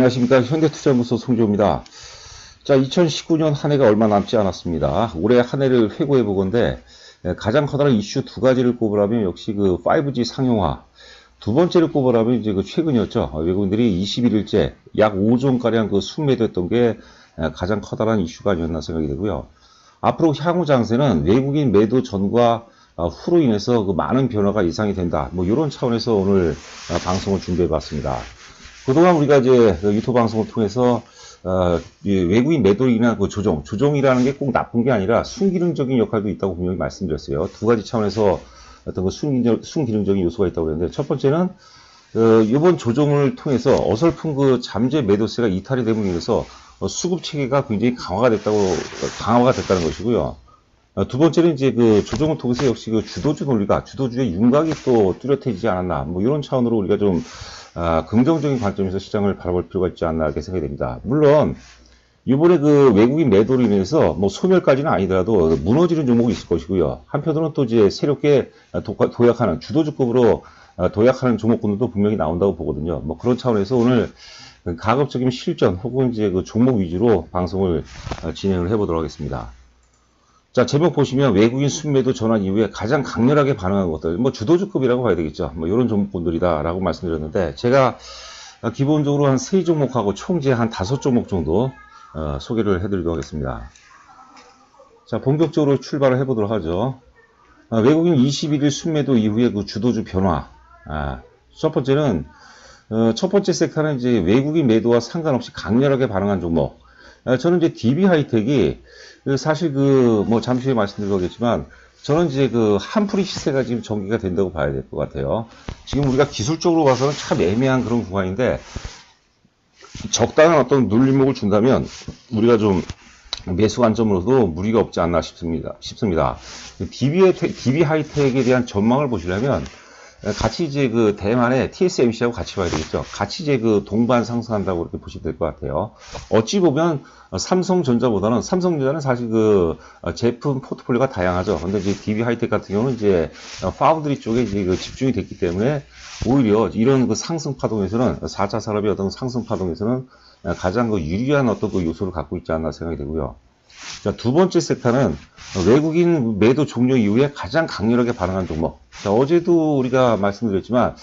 안녕하십니까. 현대투자무소 송조입니다. 자, 2019년 한 해가 얼마 남지 않았습니다. 올해 한 해를 회고해 보건데 예, 가장 커다란 이슈 두 가지를 꼽으라면 역시 그 5G 상용화. 두 번째를 꼽으라면 이제 그 최근이었죠. 어, 외국인들이 21일째 약 5조 가량 그 순매도했던 게 예, 가장 커다란 이슈가 아니었나 생각이 되고요. 앞으로 향후 장세는 외국인 매도 전과 어, 후로 인해서 그 많은 변화가 예상이 된다. 뭐 이런 차원에서 오늘 어, 방송을 준비해 봤습니다. 그동안 우리가 이제 그 유튜브 방송을 통해서 어, 이 외국인 매도이나 그 조정, 조정이라는 게 꼭 나쁜 게 아니라 순기능적인 역할도 있다고 분명히 말씀드렸어요. 두 가지 차원에서 어떤 그 순기능, 순기능적인 요소가 있다고 그랬는데 첫 번째는 어, 이번 조정을 통해서 어설픈 그 잠재 매도세가 이탈이 됨으로 인해서 어, 수급 체계가 굉장히 강화가 됐다고 강화가 됐다는 것이고요. 어, 두 번째는 이제 그 조정을 통해서 역시 그 주도주 논리가 주도주의 윤곽이 또 뚜렷해지지 않았나 뭐 이런 차원으로 우리가 좀 아, 긍정적인 관점에서 시장을 바라볼 필요가 있지 않나 이렇게 생각이 됩니다. 물론 이번에 그 외국인 매도로 인해서 뭐 소멸까지는 아니더라도 무너지는 종목이 있을 것이고요. 한편으로는 또 이제 새롭게 도- 도약하는 주도주급으로 아, 도약하는 종목군들도 분명히 나온다고 보거든요. 뭐 그런 차원에서 오늘 그 가급적이면 실전 혹은 이제 그 종목 위주로 방송을 아, 진행을 해보도록 하겠습니다. 자, 제목 보시면 외국인 순매도 전환 이후에 가장 강렬하게 반응한 것들, 뭐 주도주급이라고 봐야 되겠죠. 뭐 이런 종목군들이다라고 말씀드렸는데, 제가 기본적으로 한 세 종목하고 총재 한 다섯 종목 정도 어, 소개를 해드리도록 하겠습니다. 자, 본격적으로 출발을 해보도록 하죠. 아, 외국인 21일 순매도 이후에 그 주도주 변화. 아, 첫 번째는 어, 첫 번째 섹터는 이제 외국인 매도와 상관없이 강렬하게 반응한 종목. 아, 저는 이제 DB 하이텍이 그 사실 그 뭐 잠시 후에 말씀드리겠지만 저는 이제 그 한풀이 시세가 지금 전개가 된다고 봐야 될 것 같아요. 지금 우리가 기술적으로 봐서는 참 애매한 그런 구간인데 적당한 어떤 눌림목을 준다면 우리가 좀 매수 관점으로도 무리가 없지 않나 싶습니다. 싶습니다. DB, DB 하이텍에 대한 전망을 보시려면 같이 이제 그 대만의 TSMC하고 같이 봐야 되겠죠. 같이 이제 그 동반 상승한다고 이렇게 보시면 될 것 같아요. 어찌 보면 삼성전자보다는 삼성전자는 사실 그 제품 포트폴리오가 다양하죠. 근데 이제 DB 하이텍 같은 경우는 이제 파운드리 쪽에 이제 그 집중이 됐기 때문에 오히려 이런 그 상승 파동에서는 4차 산업의 어떤 상승 파동에서는 가장 그 유리한 어떤 그 요소를 갖고 있지 않나 생각이 되고요. 자, 두 번째 섹터는 외국인 매도 종료 이후에 가장 강렬하게 반응한 종목. 자, 어제도 우리가 말씀드렸지만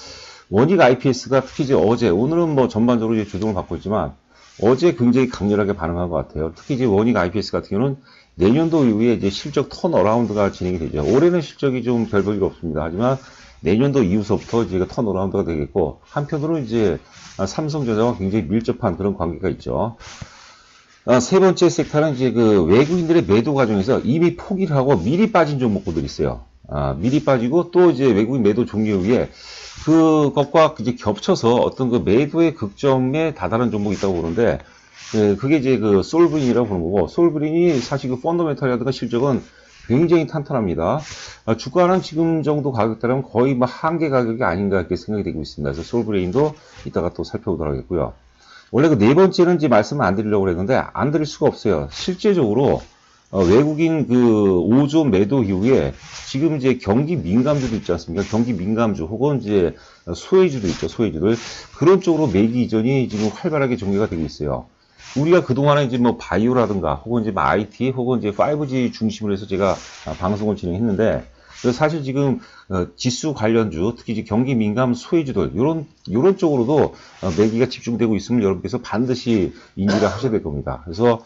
원익 IPS가 특히 이제 어제, 오늘은 뭐 전반적으로 이제 조정을 받고 있지만 어제 굉장히 강렬하게 반응한 것 같아요. 특히 이제 원익 IPS 같은 경우는 내년도 이후에 이제 실적 턴 어라운드가 진행이 되죠. 올해는 실적이 좀 별 볼일 없습니다. 하지만 내년도 이후서부터 이제 턴 어라운드가 되겠고 한편으로 이제 삼성전자와 굉장히 밀접한 그런 관계가 있죠. 아, 세 번째 섹터는 이제 그 외국인들의 매도 과정에서 이미 포기를 하고 미리 빠진 종목들이 있어요. 아, 미리 빠지고 또 이제 외국인 매도 종료 후에 그것과 이제 겹쳐서 어떤 그 매도의 극점에 다다른 종목이 있다고 보는데 그, 그게 이제 그 솔브린이라고 보는 거고 솔브린이 사실 그 펀더멘탈이라든가 실적은 굉장히 탄탄합니다. 아, 주가는 지금 정도 가격대라면 거의 뭐 한계 가격이 아닌가 이렇게 생각이 되고 있습니다. 그래서 솔브레인도 이따가 또 살펴보도록 하겠고요. 원래 그 네 번째는 이제 말씀을 안 드리려고 그랬는데 안 드릴 수가 없어요. 실제적으로 어, 외국인 그 5조 매도 이후에 지금 이제 경기 민감주도 있지 않습니까? 경기 민감주 혹은 이제 소외주도 있죠. 소외주들 그런 쪽으로 매기 이전이 지금 활발하게 전개가 되고 있어요. 우리가 그동안에 이제 뭐 바이오라든가 혹은 이제 뭐 IT 혹은 이제 5G 중심으로 해서 제가 방송을 진행했는데 사실 지금 어, 지수 관련주, 특히 이제 경기 민감 소외주들 이런 이런 쪽으로도 어, 매기가 집중되고 있음을 여러분께서 반드시 인지를 하셔야 될 겁니다. 그래서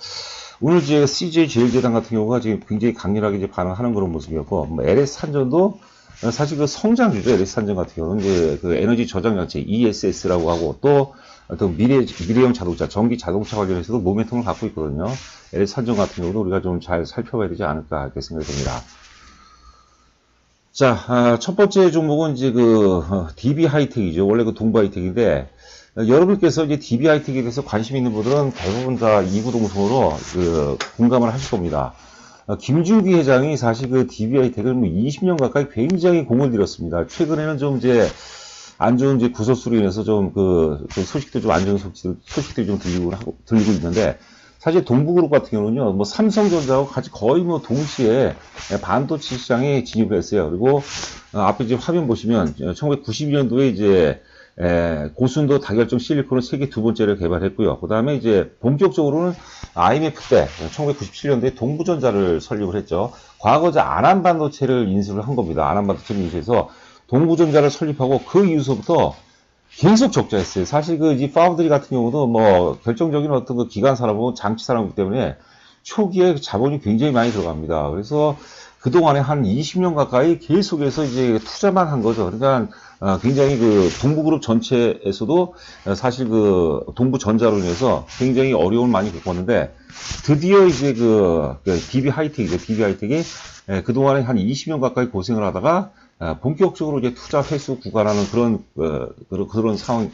오늘 이제 CJ 제일제당 같은 경우가 지금 굉장히 강렬하게 이제 반응하는 그런 모습이었고, 뭐 LS 산전도 어, 사실 그 성장주죠. LS 산전 같은 경우는 이제 그 에너지 저장 장치 ESS라고 하고 또 어떤 미래 미래형 자동차, 전기 자동차 관련해서도 모멘텀을 갖고 있거든요. LS 산전 같은 경우도 우리가 좀 잘 살펴봐야 되지 않을까 이렇게 생각이 듭니다. 자, 아, 첫 번째 종목은 이제 그 어, DB 하이텍이죠. 원래 그 동부 하이텍인데 어, 여러분께서 이제 DB 하이텍에 대해서 관심 있는 분들은 대부분 다 이구동성으로 그 공감을 하실 겁니다. 어, 김준기 회장이 사실 그 DB 하이텍을 뭐 20년 가까이 굉장히 공을 들였습니다. 최근에는 좀 이제 안 좋은 이제 구설수로 인해서 좀 그 소식도 좀 안 좋은 소식들, 소식들이 좀 들리고 하고 들리고 있는데 사실 동부그룹 같은 경우는요, 뭐 삼성전자하고 같이 거의 뭐 동시에 반도체 시장에 진입을 했어요. 그리고 어, 앞에 지금 화면 보시면 1992년도에 이제 에, 고순도 다결정 실리콘을 세계 두 번째를 개발했고요. 그 다음에 이제 본격적으로는 IMF 때 1997년도에 동부전자를 설립을 했죠. 과거 이제 안한 반도체를 인수를 한 겁니다. 안한 반도체를 인수해서 동부전자를 설립하고 그 이후서부터 계속 적자했어요. 사실 그 이 파운드리 같은 경우도 뭐 결정적인 어떤 그 기관 산업은 장치 산업이기 때문에 초기에 자본이 굉장히 많이 들어갑니다. 그래서 그동안에 한 20년 가까이 계속해서 이제 투자만 한 거죠. 그러니까 어, 굉장히 그 동부그룹 전체에서도 어, 사실 그 동부전자로 인해서 굉장히 어려움을 많이 겪었는데 드디어 이제 그, 그 DB 하이텍이죠. DB 하이텍이 예, 그동안에 한 20년 가까이 고생을 하다가 아, 본격적으로 이제 투자 회수 구간하는 그런 어, 그런 그런 상황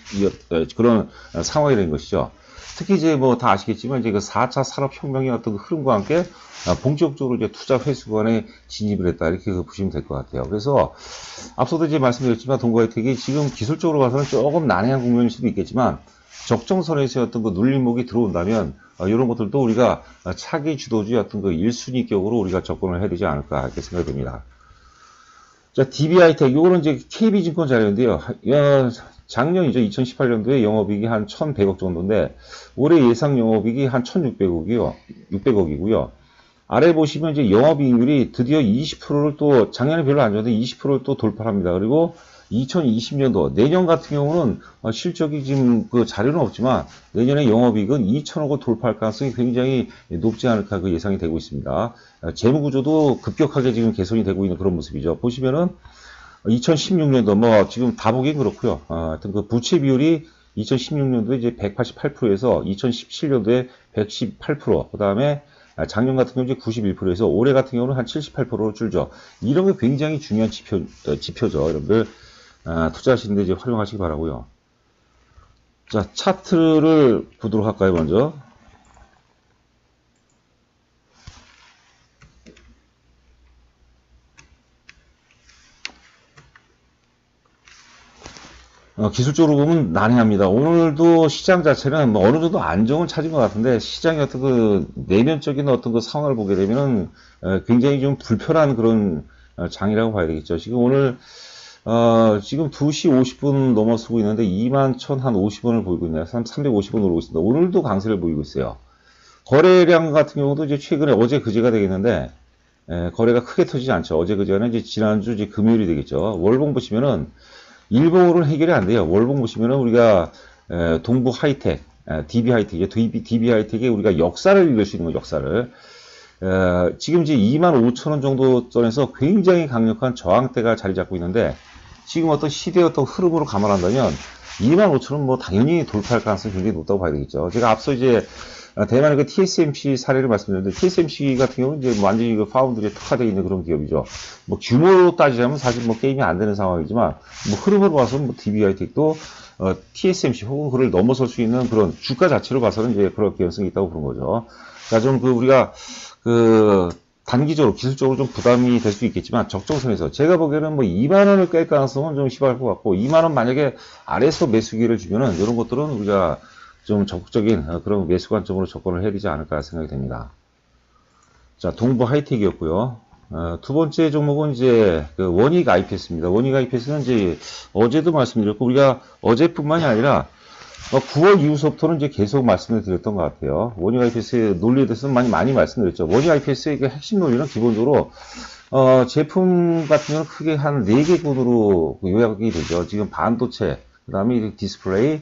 그런 상황이 된 것이죠. 특히 이제 뭐 다 아시겠지만 이제 그 4차 산업혁명의 어떤 그 흐름과 함께 아, 본격적으로 이제 투자 회수 구간에 진입을 했다 이렇게 그 보시면 될 것 같아요. 그래서 앞서도 이제 말씀드렸지만 동거 혜택이 지금 기술적으로 봐서는 조금 난해한 국면일 수도 있겠지만 적정선에서 어떤 그 눌림목이 들어온다면 어, 이런 것들도 우리가 차기 주도주의 어떤 그 1순위 격으로 우리가 접근을 해야 되지 않을까 이렇게 생각이 듭니다. 자, DBI텍, 요거는 이제 KB증권 자료인데요. 어, 작년이죠. 2018년도에 영업이익이 한 1,100억 정도인데, 올해 예상 영업이익이 한 1,600억이요. 600억이고요. 아래 보시면 이제 영업이익률이 드디어 20%를 또, 작년에 별로 안 좋았는데 20%를 또 돌파합니다. 그리고 2020년도, 내년 같은 경우는 어, 실적이 지금 그 자료는 없지만, 내년에 영업이익은 2천억을 돌파할 가능성이 굉장히 높지 않을까 그 예상이 되고 있습니다. 어, 재무 구조도 급격하게 지금 개선이 되고 있는 그런 모습이죠. 보시면은 2016년도 뭐 지금 다 보긴 그렇고요. 어, 하여튼 그 부채 비율이 2016년도에 이제 188%에서 2017년도에 118%, 그 다음에 작년 같은 경우 이제 91%에서 올해 같은 경우는 한 78%로 줄죠. 이런 게 굉장히 중요한 지표, 어, 지표죠. 여러분들 아, 투자하시는데 이제 활용하시기 바라고요. 자, 차트를 보도록 할까요, 먼저? 어, 기술적으로 보면 난해합니다. 오늘도 시장 자체는 뭐 어느 정도 안정을 찾은 것 같은데 시장의 어떤 그 내면적인 어떤 그 상황을 보게 되면은 어, 굉장히 좀 불편한 그런 어, 장이라고 봐야 되겠죠. 지금 오늘 어, 지금 2시 50분 넘어서고 있는데 2만 1,050원을 보이고 있네요. 350원 오르고 있습니다. 오늘도 강세를 보이고 있어요. 거래량 같은 경우도 이제 최근에 어제 그제가 되겠는데 에, 거래가 크게 터지지 않죠. 어제 그제는 이제 지난주 이제 금요일이 되겠죠. 월봉 보시면은 일본어로는 해결이 안 돼요. 월봉 보시면은 우리가 에, 동부 하이텍, 에, DB 하이텍이죠. DB, DB 하이텍의 우리가 역사를 읽을 수 있는 거 역사를. 에, 지금 이제 2만 5천 원 정도 선에서 굉장히 강력한 저항대가 자리 잡고 있는데 지금 어떤 시대의 어떤 흐름으로 감안한다면 2만 5천 원뭐 당연히 돌파할 가능성이 굉장히 높다고 봐야 되겠죠. 제가 앞서 이제 대만의 그 TSMC 사례를 말씀드렸는데 TSMC 같은 경우는 이제 완전히 그 파운드리에 특화되어 있는 그런 기업이죠. 뭐 규모로 따지자면 사실 뭐 게임이 안 되는 상황이지만 뭐 흐름으로 봐서는 뭐 DBI텍도 어, TSMC 혹은 그를 넘어설 수 있는 그런 주가 자체로 봐서는 이제 그런 개연성이 있다고 보는 거죠. 그러니까 좀 그 우리가 그 단기적으로 기술적으로 좀 부담이 될 수 있겠지만 적정선에서 제가 보기에는 뭐 2만 원을 깰 가능성은 좀 희박할 것 같고 2만 원 만약에 아래에서 매수기를 주면은 이런 것들은 우리가 좀 적극적인 어, 그런 매수 관점으로 접근을 해야 되지 않을까 생각이 됩니다. 자, 동부 하이텍이었고요. 어, 두 번째 종목은 이제 그 원익 IPS입니다. 원익 IPS는 이제 어제도 말씀드렸고 우리가 어제뿐만이 아니라 9월 이후서부터는 이제 계속 말씀을 드렸던 것 같아요. 원익 IPS의 논리에 대해서는 많이 많이 말씀드렸죠. 원익 IPS의 그 핵심 논리는 기본적으로 어, 제품 같은 경우는 크게 한 4개 군으로 요약이 되죠. 지금 반도체, 그 다음에 디스플레이,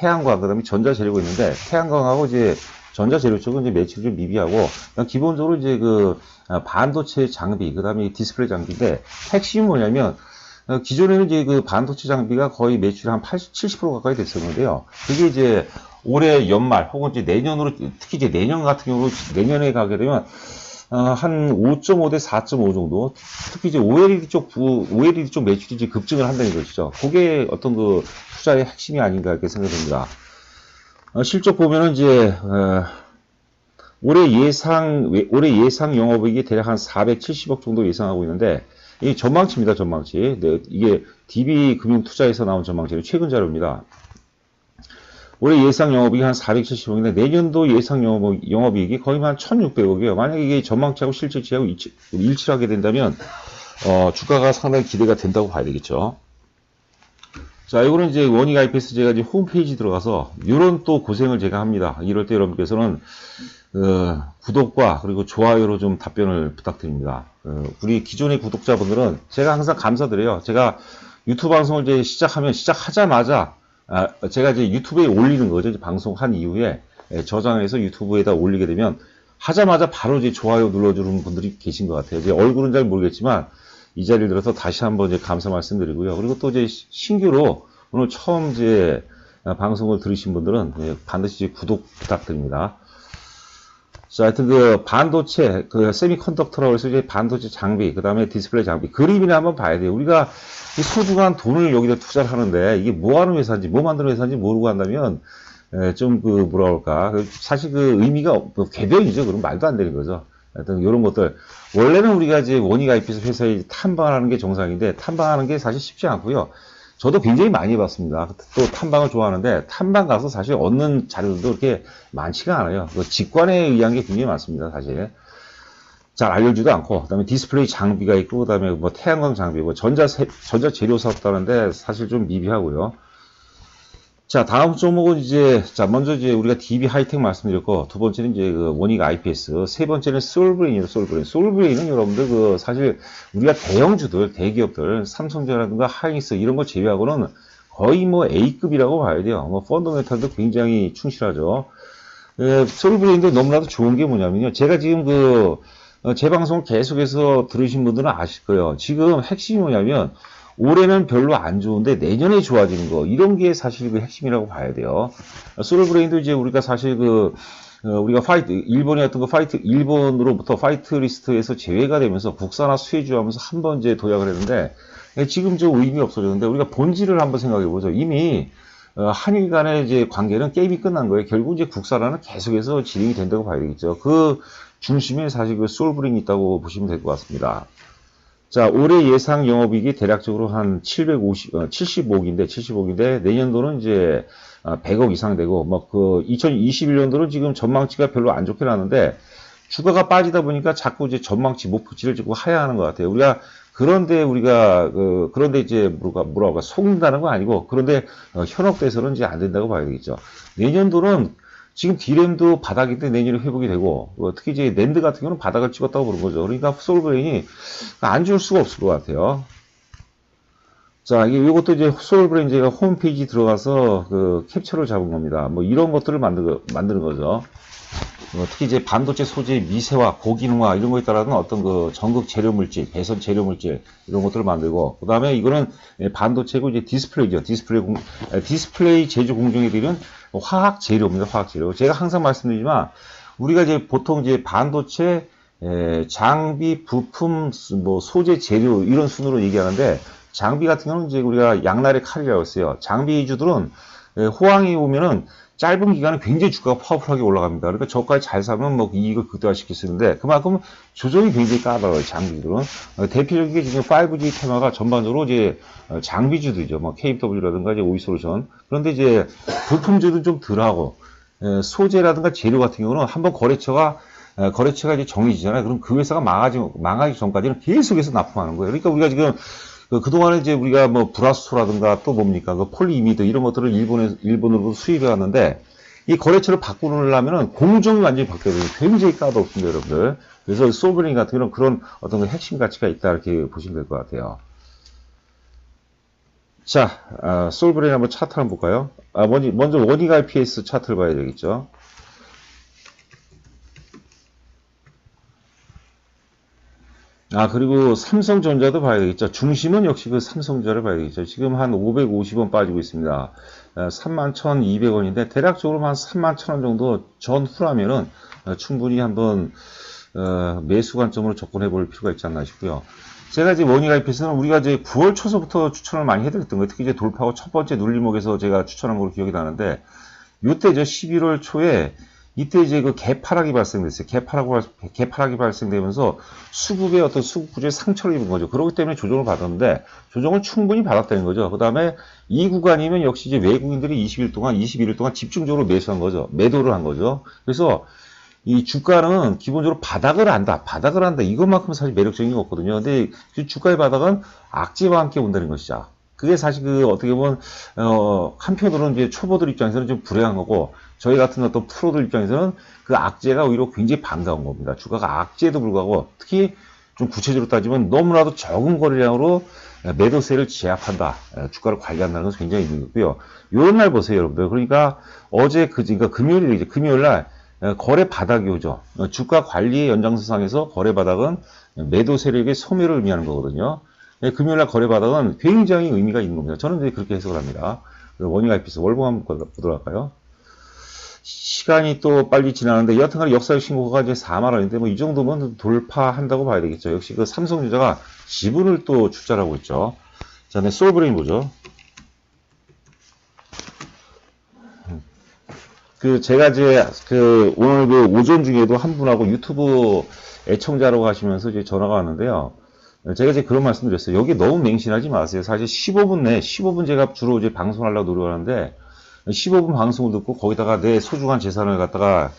태양광, 그 다음에 전자재료가 있는데, 태양광하고 이제 전자재료 쪽은 이제 매출이 좀 미비하고, 기본적으로 이제 그 아, 반도체 장비, 그 다음에 디스플레이 장비인데, 핵심이 뭐냐면, 어, 기존에는 이제 그 반도체 장비가 거의 매출이 한 80, 70% 가까이 됐었는데요. 그게 이제 올해 연말 혹은 이제 내년으로, 특히 이제 내년 같은 경우로 내년에 가게 되면, 어, 한 5.5 대 4.5 정도. 특히 이제 OLED 쪽 부, OLED 쪽 매출이 이제 급증을 한다는 것이죠. 그게 어떤 그 투자의 핵심이 아닌가 이렇게 생각됩니다. 어, 실적 보면은 이제, 어, 올해 예상, 올해 예상 영업이익이 대략 한 470억 정도 예상하고 있는데, 이게 전망치입니다, 전망치. 네, 이게 DB 금융투자에서 나온 전망치는 최근 자료입니다. 올해 예상 영업이익이 한 470억인데 내년도 예상 영업, 영업이익이 거의 한 1,600억이에요. 만약에 이게 전망치하고 실질치하고 일치, 일치하게 된다면 어, 주가가 상당히 기대가 된다고 봐야 되겠죠. 자, 이거는 이제 원익 IPS 제가 이제 홈페이지 들어가서 이런 또 고생을 제가 합니다. 이럴 때 여러분께서는 어, 구독과 그리고 좋아요로 좀 답변을 부탁드립니다. 어, 우리 기존의 구독자분들은 제가 항상 감사드려요. 제가 유튜브 방송을 이제 시작하면 시작하자마자 아, 제가 이제 유튜브에 올리는 거죠. 방송한 이후에 예, 저장해서 유튜브에다 올리게 되면 하자마자 바로 이제 좋아요 눌러주는 분들이 계신 것 같아요. 이제 얼굴은 잘 모르겠지만 이 자리를 들어서 다시 한번 이제 감사 말씀드리고요. 그리고 또 이제 신규로 오늘 처음 이제 방송을 들으신 분들은 예, 반드시 구독 부탁드립니다. 자, 하여튼 그 반도체, 그 세미컨덕터라고 해서 이제 반도체 장비, 그 다음에 디스플레이 장비, 그림이나 한번 봐야 돼요. 우리가 이 소중한 돈을 여기다 투자를 하는데 이게 뭐 하는 회사인지, 뭐 만드는 회사인지 모르고 한다면 좀 그 뭐라 그럴까. 그 사실 그 의미가, 없- 뭐 궤변이죠. 그럼 말도 안 되는 거죠. 하여튼 이런 것들. 원래는 우리가 이제 원익 IPS 회사에 탐방하는 게 정상인데 탐방하는 게 사실 쉽지 않고요. 저도 굉장히 많이 해봤습니다. 또 탐방을 좋아하는데 탐방 가서 사실 얻는 자료들도 그렇게 많지가 않아요. 그 직관에 의한 게 굉장히 많습니다. 사실. 잘 알려주지도 않고, 그 다음에 디스플레이 장비가 있고, 그 다음에 뭐 태양광 장비, 뭐 전자, 세- 전자 재료 사업도 하는데 사실 좀 미비하고요. 자, 다음 종목은 이제, 자, 먼저 이제 우리가 DB 하이텍 말씀드렸고, 두 번째는 이제 그 원익 IPS, 세 번째는 솔브레인이에요, 솔브레인. 솔브레인은 여러분들 그 사실 우리가 대형주들, 대기업들, 삼성전자라든가 하이닉스 이런 거 제외하고는 거의 뭐 A급이라고 봐야 돼요. 뭐 펀더멘탈도 굉장히 충실하죠. 예, 솔브레인도 너무나도 좋은 게 뭐냐면요. 제가 지금 그, 어, 제 방송을 계속해서 들으신 분들은 아실 거예요. 지금 핵심이 뭐냐면, 올해는 별로 안 좋은데 내년에 좋아지는 거 이런 게 사실 그 핵심이라고 봐야 돼요. 솔브레인도 이제 우리가 사실 그 어, 우리가 파이트 일본의 어떤 그 파이트 일본으로부터 파이트 리스트에서 제외가 되면서 국산화 수혜주하면서 한 번 이제 도약을 했는데 예, 지금 좀 의미 없어졌는데 우리가 본질을 한번 생각해 보죠. 이미 어, 한일 간의 이제 관계는 게임이 끝난 거예요. 결국 이제 국산화는 계속해서 진행이 된다고 봐야 되겠죠. 그 중심에 사실 그 솔브레인이 있다고 보시면 될 것 같습니다. 자, 올해 예상 영업이익이 대략적으로 한 750, 어, 75억인데, 75억인데, 내년도는 이제, 어, 100억 이상 되고, 뭐, 그, 2021년도는 지금 전망치가 별로 안 좋게 나는데, 주가가 빠지다 보니까 자꾸 이제 전망치 목표치를 자꾸 하야하는 것 같아요. 우리가, 그런데 우리가, 그, 그런데 이제, 뭐가, 뭐라고, 속는다는 건 아니고, 그런데, 어, 현혹돼서는 이제 안 된다고 봐야 되겠죠. 내년도는 지금 디램도 바닥인데 내년에 회복이 되고 어, 특히 이제 랜드 같은 경우는 바닥을 찍었다고 보는 거죠. 그러니까 솔브레인이 안 좋을 수가 없을 것 같아요. 자, 이것도 이제 솔브레인 제가 홈페이지 들어가서 그 캡처를 잡은 겁니다. 뭐 이런 것들을 만드, 만드는 거죠. 어, 특히 이제 반도체 소재 미세화, 고기능화 이런 거에 따라서 어떤 그 전극 재료 물질, 배선 재료 물질 이런 것들을 만들고 그 다음에 이거는 예, 반도체고 이제 디스플레이죠. 디스플레이 공, 에, 디스플레이 제조 공정에 들은 화학 재료입니다. 화학 재료. 제가 항상 말씀드리지만 우리가 이제 보통 이제 반도체 에, 장비, 부품, 뭐 소재 재료 이런 순으로 얘기하는데 장비 같은 경우는 이제 우리가 양날의 칼이라고 했어요. 장비 위주들은 에, 호황이 오면은 짧은 기간에 굉장히 주가가 파워풀하게 올라갑니다. 그러니까 저가에 잘 사면 뭐 이익을 있는데 그만큼 조정이 굉장히 까다로워요. 장비들은 어, 대표적인 게 지금 5G 테마가 전반적으로 이제 어, 장비주들이죠. 뭐 KW라든가 이제 오이솔루션 그런데 이제 부품주도 좀 덜하고 에, 소재라든가 재료 같은 경우는 한번 거래처가 에, 거래처가 이제 정해지잖아요. 그럼 그 회사가 망하지 망하기 전까지는 계속해서 납품하는 거예요. 그러니까 우리가 지금 그, 그동안에 이제 우리가 뭐 브라스토라든가 또 뭡니까, 그 폴리이미드 이런 것들을 일본에, 일본으로 수입해 왔는데 이 거래처를 바꾸려면은 공정이 완전히 바뀌어야 돼요. 굉장히 까다롭습니다, 여러분들. 그래서 소브링 같은 경우는 그런 어떤 그 핵심 가치가 있다 이렇게 보시면 될 것 같아요. 자, 아, 솔브레인 한번 차트 한번 볼까요? 아, 먼저, 먼저 원익 IPS 차트를 봐야 되겠죠. 아, 그리고 삼성전자도 봐야 되겠죠. 중심은 역시 그 삼성전자를 봐야 되겠죠. 지금 한 550원 빠지고 있습니다. 31,200원인데, 대략적으로 한 31,000원 정도 전후라면은 어, 충분히 한번, 어, 매수 관점으로 접근해 볼 필요가 있지 않나 싶고요. 제가 이제 원익 IPS는 우리가 이제 9월 초서부터 추천을 많이 해드렸던 거예요. 특히 이제 돌파하고 첫 번째 눌림목에서 제가 추천한 걸로 기억이 나는데, 요때 저 11월 초에 이때 이제 그 개파락이 발생됐어요. 개파락, 개파락이 발생되면서 수급의 어떤 수급 구조에 상처를 입은 거죠. 그렇기 때문에 조정을 받았는데 조정을 충분히 받았다는 거죠. 그 다음에 이 구간이면 역시 이제 외국인들이 20일 동안, 21일 동안 집중적으로 매수한 거죠. 매도를 한 거죠. 그래서 이 주가는 기본적으로 바닥을 한다. 바닥을 한다. 이것만큼 사실 매력적인 게 없거든요. 근데 그 주가의 바닥은 악재와 함께 온다는 것이죠. 그게 사실 그 어떻게 보면 어 한편으로는 이제 초보들 입장에서는 좀 불행한 거고 저희 같은 어떤 프로들 입장에서는 그 악재가 오히려 굉장히 반가운 겁니다. 주가가 악재에도 불구하고 특히 좀 구체적으로 따지면 너무나도 적은 거래량으로 매도세를 제압한다. 주가를 관리한다는 것은 굉장히 의미 있고요. 요런 날 보세요, 여러분들. 그러니까 어제 그, 그러니까 금요일에 이제 금요일 날 어, 거래 바닥이 오죠. 어, 주가 관리의 연장선상에서 거래 바닥은 매도 세력의 소멸을 의미하는 거거든요. 네, 금요일 날 거래 바닥은 굉장히 의미가 있는 겁니다. 저는 이제 그렇게 해석을 합니다. 그 원익 IPS 월봉 한번 보도록 할까요? 시간이 또 빨리 지나는데 여하튼간 역사적 신고가 이제 4만 원인데 뭐 이 정도면 돌파한다고 봐야 되겠죠. 역시 그 삼성전자가 지분을 또 출자하고 있죠. 자, 네, 솔브레인 보죠. 그 제가 이제 그 오늘 그 오전 중에도 한 분하고 유튜브 애청자라고 하시면서 이제 전화가 왔는데요. 제가 이제 그런 말씀 드렸어요. 여기 너무 맹신하지 마세요. 사실 15분 내, 15분 제가 주로 이제 방송하려고 노력하는데 15분 방송을 듣고 거기다가 내 소중한 재산을 갖다가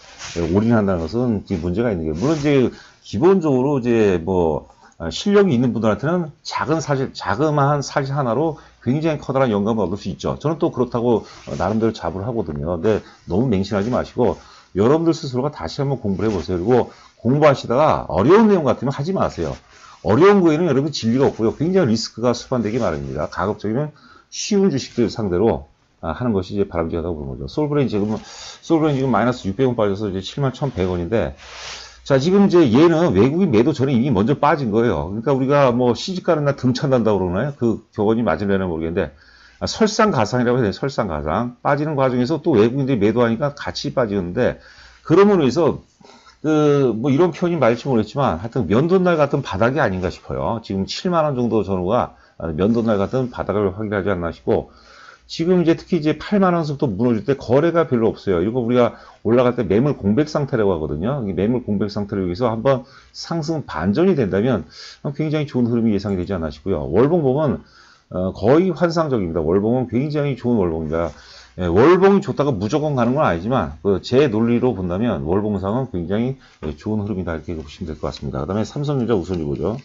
올인한다는 것은 문제가 있는 게 물론 이제 기본적으로 이제 뭐 실력이 있는 분들한테는 작은 사실 자그마한 사실 하나로 굉장히 커다란 영감을 얻을 수 있죠. 저는 또 그렇다고 나름대로 자부를 하거든요. 근데 너무 맹신하지 마시고 여러분들 스스로가 다시 한번 공부를 해보세요. 그리고 공부하시다가 어려운 내용 같으면 하지 마세요. 어려운 거에는 여러분 진리가 없고요. 굉장히 리스크가 수반되기 마련입니다. 가급적이면 쉬운 주식들 상대로 아, 하는 것이 이제 바람직하다고 보는 거죠. 솔브레인 지금, 솔브레인 지금 마이너스 600원 빠져서 이제 71,100원인데, 자, 지금 이제 얘는 외국인 매도 전에 이미 먼저 빠진 거예요. 그러니까 우리가 뭐 시집 가는 날 등찬단다고 그러나요? 그 격언이 맞을려나 모르겠는데, 아, 설상가상이라고 해야 돼요. 설상가상. 빠지는 과정에서 또 외국인들이 매도하니까 같이 빠지는데, 그러므로 해서, 그, 뭐 이런 표현이 맞을지 모르겠지만, 하여튼 면도날 같은 바닥이 아닌가 싶어요. 지금 7만 원 정도 전후가 면도날 같은 바닥을 확인하지 않나 싶고, 지금 이제 특히 이제 8만 원서부터 무너질 때 거래가 별로 없어요. 이거 우리가 올라갈 때 매물 공백 상태라고 하거든요. 이 매물 공백 상태를 위해서 한번 상승 반전이 된다면 굉장히 좋은 흐름이 예상이 되지 않나 싶고요. 월봉 보면 어, 거의 환상적입니다. 월봉은 굉장히 좋은 월봉입니다. 예, 월봉이 좋다가 무조건 가는 건 아니지만 그 제 논리로 본다면 월봉상은 굉장히 좋은 흐름이다 이렇게 보시면 될 것 같습니다. 그 다음에 삼성전자 우선주 보죠.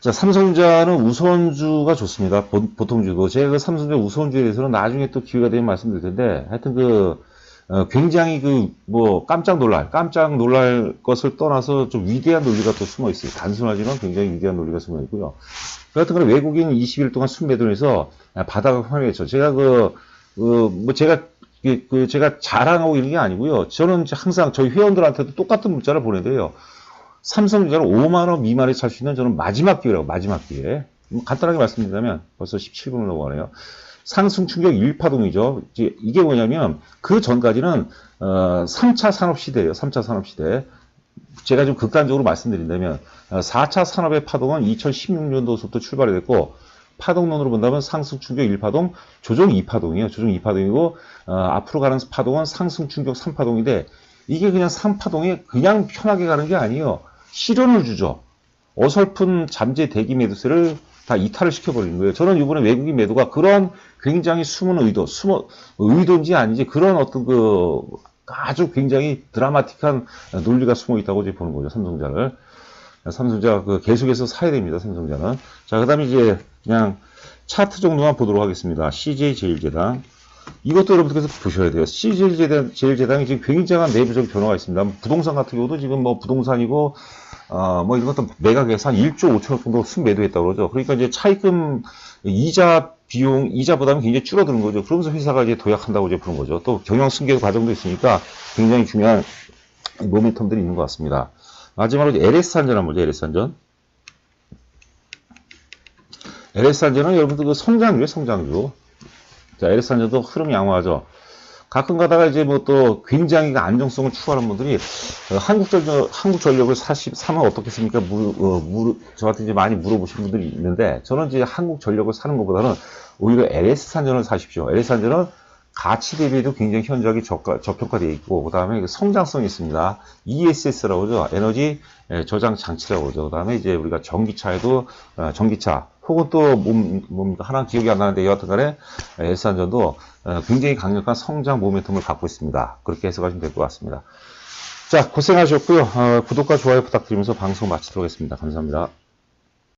자, 삼성전자는 우선주가 좋습니다. 보, 통주도 제가 그 삼성전자 우선주에 대해서는 나중에 또 기회가 되면 말씀드릴 텐데, 하여튼 그, 어, 굉장히 그, 뭐, 깜짝 놀랄, 깜짝 놀랄 것을 떠나서 좀 위대한 논리가 또 숨어 있어요. 단순하지만 굉장히 위대한 논리가 숨어 있고요. 간에 외국인 20일 동안 순매도해서 바닥을 확인했죠. 제가 그, 그, 뭐, 제가 그, 그 제가 자랑하고 있는 게 아니고요. 저는 항상 저희 회원들한테도 똑같은 문자를 보내드려요. 삼성전자는 5만 원 미만에 살 수 있는 저는 마지막 기회라고, 마지막 기회. 뭐 간단하게 말씀드리자면 벌써 17분을 넘어가네요. 상승 충격 1파동이죠. 이게 뭐냐면 그 전까지는 어, 3차 산업 시대예요. 3차 산업 시대. 제가 좀 극단적으로 말씀드린다면 4차 산업의 파동은 2016년도부터 출발이 됐고 파동론으로 본다면 상승 충격 1파동, 조정 2파동이에요. 조정 2파동이고 어, 앞으로 가는 파동은 상승 충격 3파동인데 이게 그냥 3파동에 그냥 편하게 가는 게 아니에요. 실현을 주죠. 어설픈 잠재 대기 매도세를 다 이탈을 시켜버리는 거예요. 저는 이번에 외국인 매도가 그런 굉장히 숨은 의도, 숨어, 의도인지 아닌지 그런 어떤 그 아주 굉장히 드라마틱한 논리가 숨어 있다고 이제 보는 거죠. 삼성자를. 삼성자 그 계속해서 사야 됩니다. 삼성자는. 자, 그 다음에 이제 그냥 차트 정도만 보도록 하겠습니다. CJ 제일제당. 이것도 여러분들께서 보셔야 돼요. CJ 제일제당이 지금 굉장한 내부적 변화가 있습니다. 부동산 같은 경우도 지금 뭐 부동산이고 어, 뭐 이런 것도 매각해서 한 1조 5천억 정도 순매도했다고 그러죠. 그러니까 이제 차입금 이자 비용, 이자 부담이 굉장히 줄어드는 거죠. 그러면서 회사가 이제 도약한다고 이제 부른 거죠. 또 경영 승계 과정도 있으니까 굉장히 중요한 모멘텀들이 있는 것 같습니다. 마지막으로 LS한전 한번 보죠. LS한전. LS한전은 여러분들 그 성장주에 성장주. 자, LS한전도 흐름 양호하죠. 가끔 가다가 이제 뭐 또 굉장히 그 안정성을 추구하는 분들이 어, 한국전력, 한국전력을 사면 어떻겠습니까? 물, 어, 물, 저한테 이제 많이 물어보시는 분들이 있는데 저는 이제 한국전력을 사는 것보다는 오히려 LS산전을 사십시오. LS산전은 가치 대비도 굉장히 현저하게 저가, 적격화되어 있고, 그 다음에 성장성이 있습니다. ESS라고 하죠. 에너지 저장 장치라고 하죠. 그 다음에 이제 우리가 전기차에도, 어, 전기차, 혹은 또, 몸, 뭡니까? 하나 기억이 안 나는데, 여하튼 간에, S한전도 굉장히 강력한 성장 모멘텀을 갖고 있습니다. 그렇게 해석하시면 될 것 같습니다. 자, 고생하셨고요. 어, 구독과 좋아요 부탁드리면서 방송 마치도록 하겠습니다. 감사합니다.